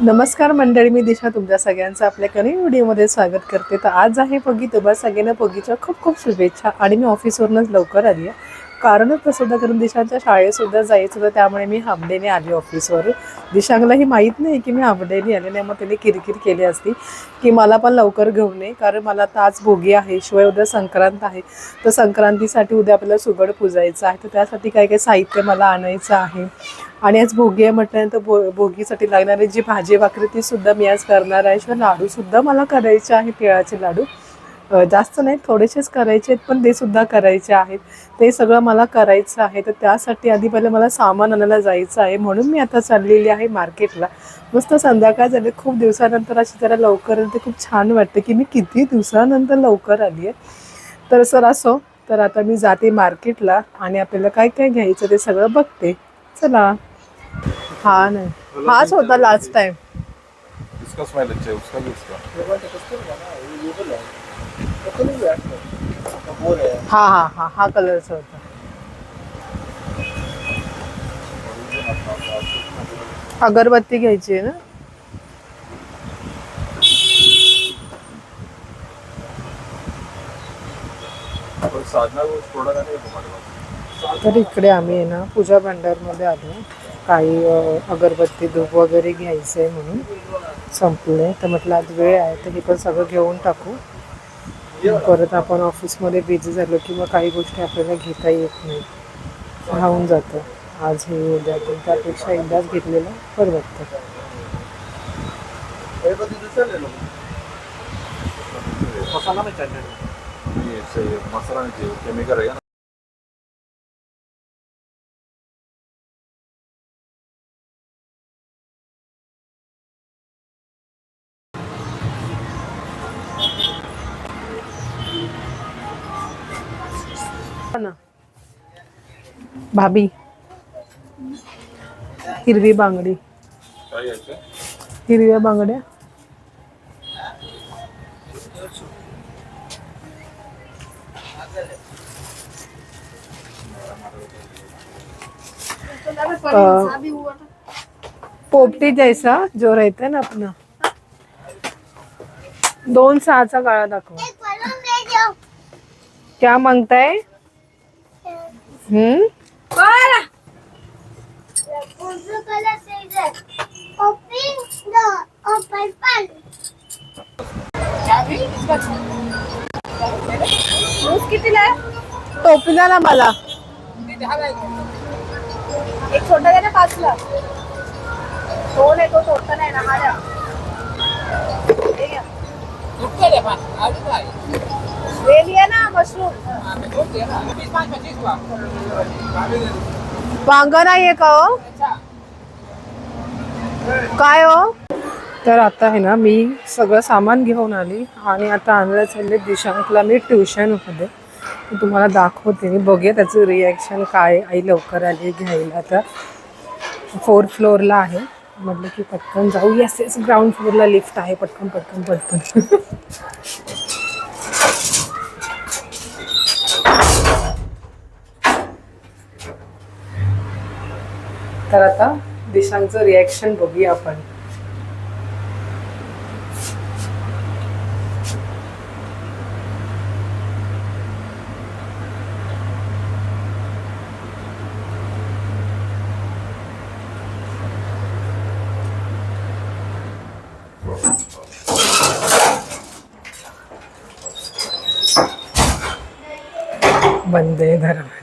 नमस्कार मंडळी मी दिशा तुमच्या सगळ्यांचं आपल्या कनी व्हिडिओमध्ये स्वागत करते. तर आज आहे पगी तुम्हा सगळ्यांना पगीच्या खूप खूप शुभेच्छा आणि मी ऑफिसवरूनच लवकर आली आहे. कारणच तसं सुद्धा करून दिशांच्या शाळेतसुद्धा जायचं होतं त्यामुळे मी हाबडेने आली ऑफिसवर दिशांगलाही माहीत नाही की मी हाबडेने आले नाही मग त्याने किरकिर केली असती की मला पण लवकर घेऊन ये कारण मला आता आज भोगी आहे शिवाय उद्या संक्रांत आहे. तर संक्रांतीसाठी उद्या आपल्याला सुगड पुजायचं आहे तर त्यासाठी काय काय साहित्य मला आणायचं आहे? आणि आज भोगी आहे म्हटल्यानंतर भो भोगीसाठी लागणारी जी भाजी भाकरी ती सुद्धा मी आज करणार आहे. शिवाय लाडूसुद्धा मला करायचे आहे तिळाचे लाडू. जास्त नाही थोडेसेच करायचे आहेत पण ते सुद्धा करायचे आहेत. ते सगळं मला करायचं आहे तर त्यासाठी आधी पहिले मला सामान आणायला जायचं आहे. म्हणून मी आता चाललेली आहे मार्केटला. मस्त संध्याकाळ झाले खूप दिवसानंतर अशी जरा लवकर आली. ते खूप छान वाटतं की मी किती दिवसानंतर लवकर आली आहे. तर सर असो तर आता मी जाते मार्केटला आणि आपल्याला काय काय घ्यायचं ते सगळं बघते. चला. हा नाही. हाच होता लास्ट टाइम इसका स्मेल अच्छा है उसका भी हा हा हा हा कलरचा होता. अगरबत्ती घ्यायची आहे ना? तर इकडे आम्ही आहे ना पूजा भांडारमध्ये आलो. काही अगरबत्ती धूप वगैरे घ्यायचं आहे म्हणून संपले तर म्हटलं आज वेळ आहे तर हे पण सगळं घेऊन टाकू. परत आपण ऑफिसमध्ये बिझी झालो की मग काही गोष्टी आपल्याला घेता येत नाही राहून जातं. आज हे उद्या ते त्यापेक्षा एकदाच घेतलेलं परवडतं. ना. भाभी. हिरवी बांगडी. हिरव्या बांगड्या. पोपटी जैसा जो रहता ना अपना दोन सहाचा गाळा दाखव. क्या मागताय? हम्म? कितीला टोपीला ना मला. एक छोटा द्या ना पाचला. दोन आहे तो छोटा नाही ना माझ्या ले लिया आहे ना मशरूम. वांगा नाहीये का हो? काय हो? तर आता आहे ना मी सगळं सामान घेऊन आली आणि आता आणायला चालले दिशांकला. मी ट्युशनमध्ये मी तुम्हाला दाखवते मी बघे त्याचं रिॲक्शन काय आई लवकर आली घ्यायला तर फोर्थ फ्लोअरला आहे. म्हटलं की पटकन जाऊ येस ग्राउंड फ्लोअरला लिफ्ट आहे. पटकन पटकन पटकन. तर आता दिशांचं रिॲक्शन बघूया आपण. वंदे धर्म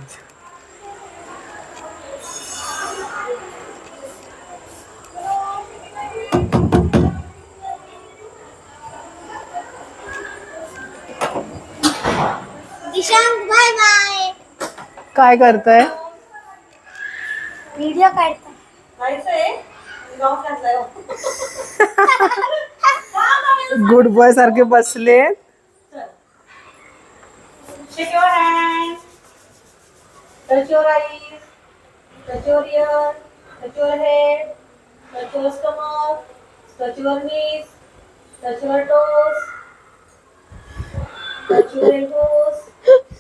दिशांक बाय बाय काय करताय व्हिडिओ काढता गुड बॉय सारखे बसले Shake your hands. Touch your eyes. Touch your ear. Touch your head. Touch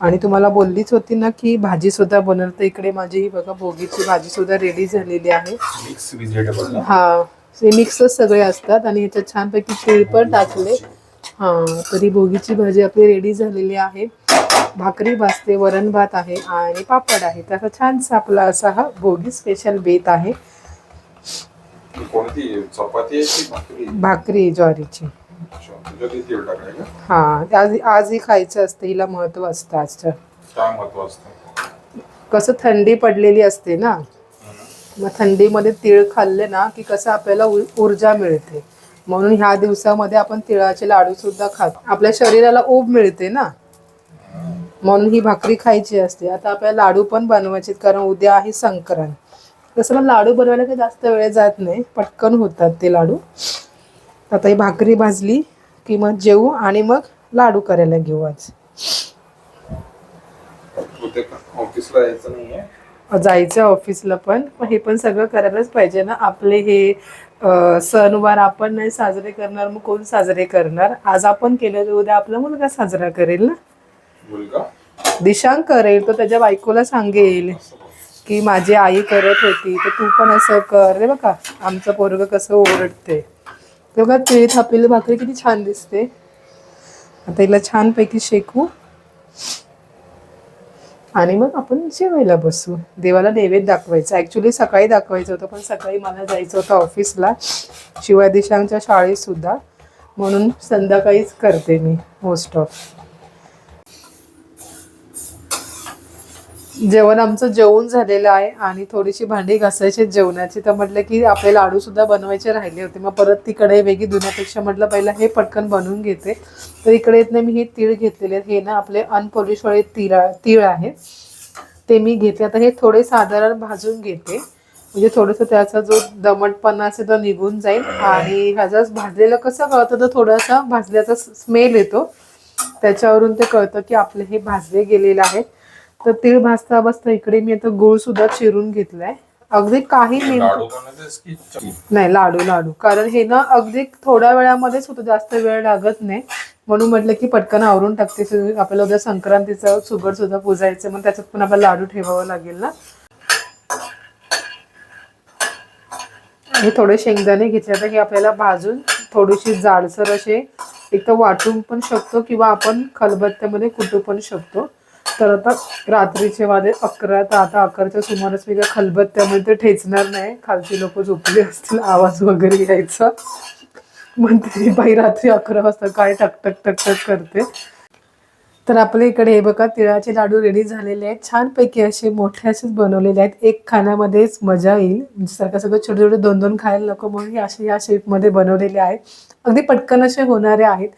आणि तुम्हाला बोललीच होती ना की भाजी सुद्धा बनवते इकडे माझी ही बघा भोगीची भाजी सुद्धा रेडी झालेली आहे. मिक्स व्हेजिटेबल हा मिक्सच सगळे असतात आणि ह्याच्यात छानपैकी तीळ पण टाकले. हा तरी भोगीची भाजी आपली रेडी झालेली आहे. भाकरी भाजते वरण भात आहे आणि पापड आहे. असा छानसा आपला असा हा भोगी स्पेशल बेत आहे. भाकरी ज्वारीची. हा आज आजही खायचं असतं हिला महत्त्व असतं आजचं. काय महत्त्व असतं? कसं थंडी पडलेली असते ना मग थंडीमध्ये तीळ खाल्ले ना की कसं आपल्याला ऊर्जा मिळते. म्हणून ह्या दिवसामध्ये आपण तिळाचे लाडू सुद्धा खातो. आपल्या शरीराला ऊब मिळते ना. म्हणून ही भाकरी खायची असते. आता आपल्याला लाडू पण बनवायचे कारण उद्या आहे संक्रांत. तसं मग लाडू बनवायला काही जास्त वेळ जात नाही पटकन होतात ते लाडू. आता ही भाकरी भाजली की मग जेवू आणि मग लाडू करायला घेऊ आज. जायचं ऑफिसला पण. हे पण सगळं करायलाच पाहिजे ना. आपले हे सणवार आपण नाही साजरे करणार मग कोण साजरे करणार? आज आपण केलं तर उद्या आपला मुलगा साजरा करेल ना? मुलगा? दिशांक करेल तो त्याच्या बायकोला सांगेल की माझी आई करत होती तर तू पण असं कर. रे बघा आमचं पोरग कसं ओरडते बघा ते थापलेली भाकरी किती छान दिसते. आता हिला छानपैकी शेकू. आणि मग आपण जेवायला बसू. देवाला नैवेद्य दाखवायचं. ॲक्च्युली सकाळी दाखवायचं होतं पण सकाळी मला जायचं होतं ऑफिसला शिवाय दिशांच्या शाळेत सुद्धा. म्हणून संध्याकाळीच करते मी मोस्ट ऑफ जेवण आमचं जेवण झालेलं आहे आणि थोडीशी भांडी घासायची जेवणाची. तर म्हटलं की आपले लाडू सुद्धा बनवायचे राहिले होते. मग परत तिकडे वेगळी धुण्यापेक्षा म्हटलं पहिलं हे पटकन बनवून घेते. तर इकडे येत नाही मी हे तीळ घेतलेले आहेत. हे ना आपले अनपॉलिशवाळे तिळा तीळ आहे. ते मी घेते. आता हे थोडे साधारण भाजून घेते. म्हणजे थोडंसं त्याचा जो दमटपणा असेल तो निघून जाईल. आणि ह्याचा भाजलेलं कसं कळतं तर थोडासा भाजल्याचा स्मेल येतो. त्याच्यावरून ते कळतं की आपले हे भाजले गेलेले आहेत. तर तीळ भाजता भाजता इकडे मी आता गुळ सुद्धा चिरून घेतलाय. अगदी काही मिनिट चपाती? नाही लाडू लाडू. कारण हे ना अगदी थोड्या वेळामध्येच होतं जास्त वेळ लागत नाही. म्हणून म्हटलं की पटकन आवरून टाकते. आपल्याला उद्या संक्रांतीचं सुगड सुद्धा पुजायचं मग त्याच्यात पण आपल्याला लाडू ठेवावं लागेल ना. हे थोडे शेंगदाणे घेतले. तर हे आपल्याला भाजून थोडीशी जाडसर असे एक तर वाटून पण शकतो किंवा आपण खलबत्त्यामध्ये कुटू पण शकतो. तर आता रात्रीचे वादे अकरा तर आता अकराच्या सुमारास मी काय खलबत्त्यामध्ये ते ठेचणार नाही. खालची लोक झोपली असतील आवाज वगैरे यायचा. म्हणते बाई रात्री अकरा वाजता काय टकटक टक करते? तर आपल्या इकडे हे बघा तिळाचे लाडू रेडी झालेले आहेत. छानपैकी असे मोठे असेच बनवलेले आहेत. एक खाण्यामध्येच मजा येईल. म्हणजे सारखं सगळं छोटे छोटे दोन दोन खायला नको म्हणून असे या शेपमध्ये बनवलेले आहेत. अगदी पटकन असे होणारे आहेत.